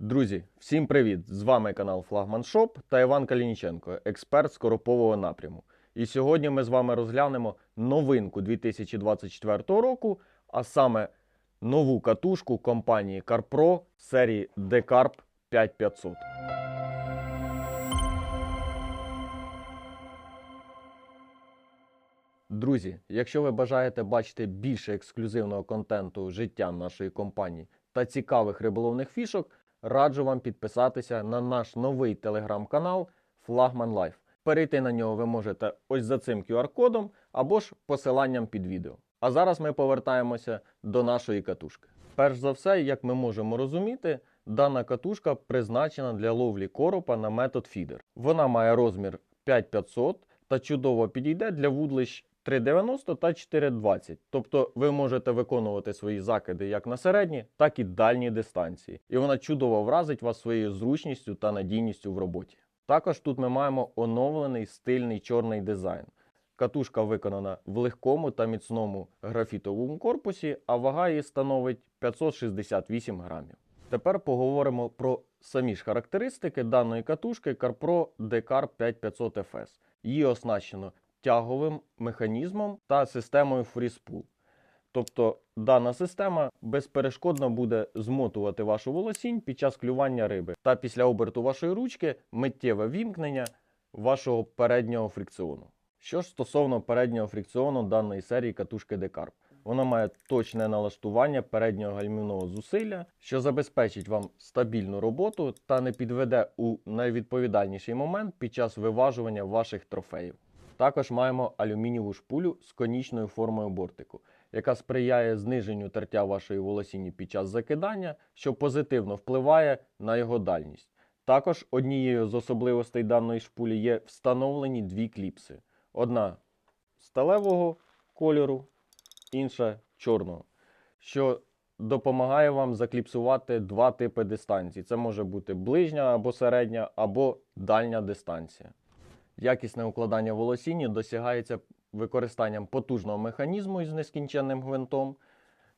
Друзі, всім привіт! З вами канал Флагман Шоп та Іван Калініченко, експерт з коропового напряму. І сьогодні ми з вами розглянемо новинку 2024 року, а саме нову катушку компанії CarPro серії Decarp 5500. Друзі, якщо ви бажаєте бачити більше ексклюзивного контенту життя нашої компанії та цікавих риболовних фішок, раджу вам підписатися на наш новий телеграм-канал Flagman Life. Перейти на нього ви можете ось за цим QR-кодом або ж посиланням під відео. А зараз ми повертаємося до нашої катушки. Перш за все, як ми можемо розуміти, дана катушка призначена для ловлі коропа на метод фідер. Вона має розмір 5500 та чудово підійде для вудлищ 3,90 та 4,20. Тобто ви можете виконувати свої закиди як на середні, так і дальні дистанції. І вона чудово вразить вас своєю зручністю та надійністю в роботі. Також тут ми маємо оновлений стильний чорний дизайн. Катушка виконана в легкому та міцному графітовому корпусі, а вага її становить 568 грамів. Тепер поговоримо про самі ж характеристики даної катушки CarPro Decar 5500 FS. Її оснащено тяговим механізмом та системою FreeSpool. Тобто дана система безперешкодно буде змотувати вашу волосінь під час клювання риби та після оберту вашої ручки миттєве вімкнення вашого переднього фрикціону. Що ж стосовно переднього фрикціону даної серії катушки Decarp. Вона має точне налаштування переднього гальмівного зусилля, що забезпечить вам стабільну роботу та не підведе у найвідповідальніший момент під час виважування ваших трофеїв. Також маємо алюмінієву шпулю з конічною формою бортику, яка сприяє зниженню тертя вашої волосіні під час закидання, що позитивно впливає на його дальність. Також однією з особливостей даної шпулі є встановлені дві кліпси: одна сталевого кольору, інша чорного, що допомагає вам закліпсувати два типи дистанцій. Це може бути ближня або середня, або дальня дистанція. Якісне укладання волосіння досягається використанням потужного механізму із нескінченним гвинтом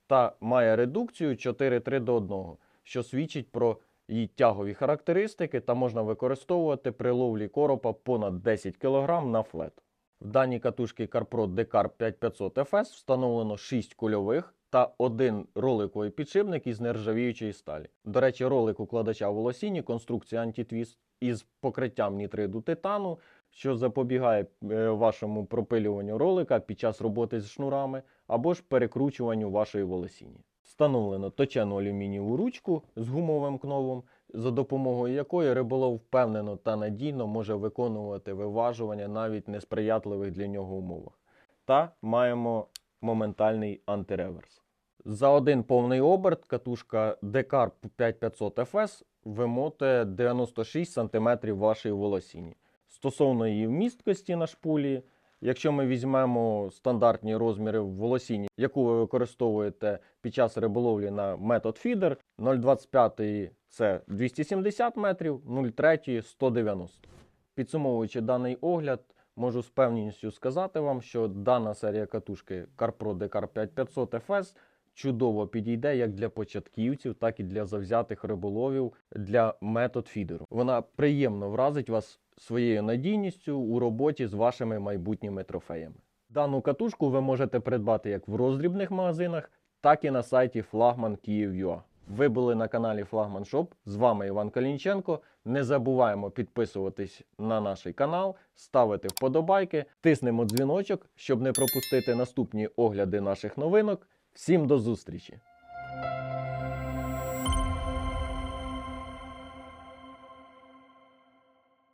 та має редукцію 4-3 до 1, що свідчить про її тягові характеристики та можна використовувати при ловлі коропа понад 10 кг на флет. В даній катушці CarPro Decar 5500 FS встановлено 6 кульових та один роликовий підшипник із нержавіючої сталі. До речі, ролик укладача волосіні конструкція антитвіст із покриттям нітриду титану, що запобігає е, вашому пропилюванню ролика під час роботи з шнурами або ж перекручуванню вашої волосіні. Встановлено точену алюмінієву ручку з гумовим кновом, за допомогою якої риболов впевнено та надійно може виконувати виважування навіть несприятливих для нього умовах. Та маємо моментальний антиреверс. За один повний оберт катушка Decar 5500 FS вимотує 96 см вашої волосіні. Стосовно її вмісткості на шпулі, якщо ми візьмемо стандартні розміри в волосіні, яку ви використовуєте під час риболовлі на метод фідер, 0,25 це 270 метрів, 0,3 190. Підсумовуючи даний огляд, можу з певністю сказати вам, що дана серія катушки CarPro Decar 5500 FS чудово підійде як для початківців, так і для завзятих риболовів для метод фідеру. Вона приємно вразить вас своєю надійністю у роботі з вашими майбутніми трофеями. Дану катушку ви можете придбати як в роздрібних магазинах, так і на сайті Flagman Kyiv.ua. Ви були на каналі Flagman Shop. З вами Іван Калінченко. Не забуваємо підписуватись на наш канал, ставити вподобайки, тиснемо дзвіночок, щоб не пропустити наступні огляди наших новинок. Всім до зустрічі!